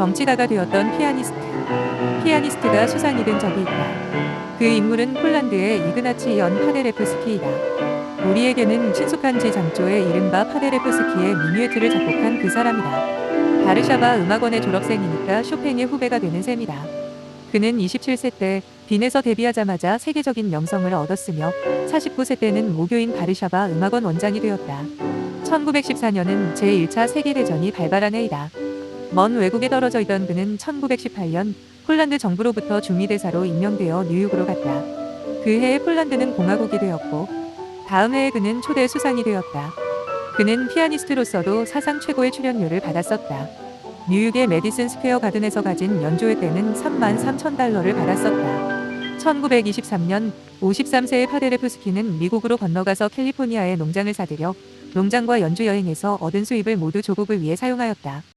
정치가가 되었던 피아니스트. 피아니스트가 수상이 된 적이 있다. 그 인물은 폴란드의 이그나치 연 파데레프스키이다. 우리에게는 친숙한 제 장조의 이른바 파데레프스키의 미뉴에트를 작곡한 그 사람이다. 바르샤바 음악원의 졸업생이니까 쇼팽의 후배가 되는 셈이다. 그는 27세 때 빈에서 데뷔하자마자 세계적인 명성을 얻었으며 49세 때는 모교인 바르샤바 음악원 원장이 되었다. 1914년은 제1차 세계대전이 발발한 해이다. 먼 외국에 떨어져 있던 그는 1918년 폴란드 정부로부터 중미대사로 임명되어 뉴욕으로 갔다. 그 해에 폴란드는 공화국이 되었고 다음 해에 그는 초대 수상이 되었다. 그는 피아니스트로서도 사상 최고의 출연료를 받았었다. 뉴욕의 메디슨 스퀘어 가든에서 가진 연주회 때는 3만 3천 달러를 받았었다. 1923년 53세의 파데레프스키는 미국으로 건너가서 캘리포니아의 농장을 사들여 농장과 연주 여행에서 얻은 수입을 모두 조국을 위해 사용하였다.